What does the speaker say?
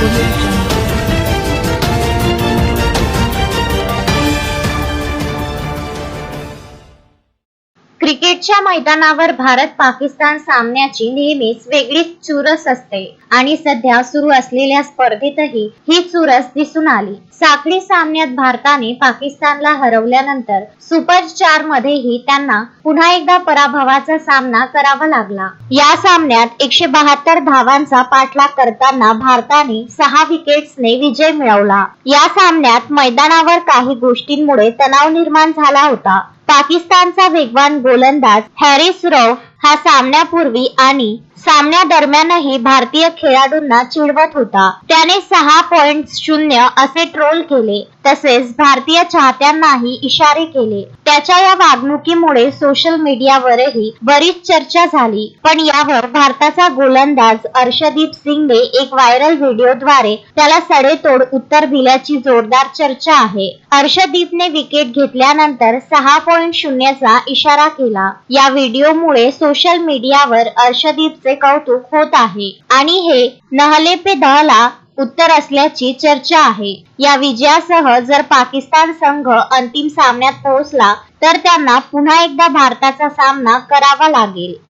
Revolution. क्रिकेटच्या मैदानावर भारत पाकिस्तान सामन्याची नेहमीच वेगळीच चुरस असते आणि सध्या सुरू असलेल्या स्पर्धेतही ही चुरस दिसून आली. साखळी सामन्यात भारताने पाकिस्तानला हरवल्यानंतर सुपर चार मध्येही त्यांना पुन्हा एकदा पराभवाचा सामना करावा लागला. या सामन्यात एकशे बहात्तर धावांचा पाठलाग करताना भारताने सहा विकेट्सने विजय मिळवला. या सामन्यात मैदानावर काही गोष्टींमुळे तणाव निर्माण झाला होता. पाकिस्तानचा वेगवान गोलंदाज हॅरिस रौफ हा सामन्यापूर्वी आणि सामन्यादरम्यानही भारतीय खेळाडूंना चिडवत होता. त्याने सहा पॉइंट शून्य असे ट्रोल केले. तसेच भारतीय चाहत्यांनाही इशारे केले. त्याच्या या वागणुकीमुळे सोशल मीडियावरही बरीच चर्चा झाली. पण यावर भारताचा गोलंदाज अर्षदीप सिंगने एक व्हायरल व्हिडिओद्वारे त्याला सडेतोड उत्तर दिल्याची जोरदार चर्चा आहे. अर्षदीपने विकेट घेतल्यानंतर सहा पॉइंट शून्यचा इशारा केला. या व्हिडिओमुळे सोशल मीडियावर अर्षदीपचे कौतुक होत आहे. आणि हे नहले पे दहला उत्तर असल्याची चर्चा आहे. या विजयासह जर पाकिस्तान संघ अंतिम सामन्यात पोहोचला तर त्यांना पुन्हा एकदा भारताचा सामना करावा लागेल.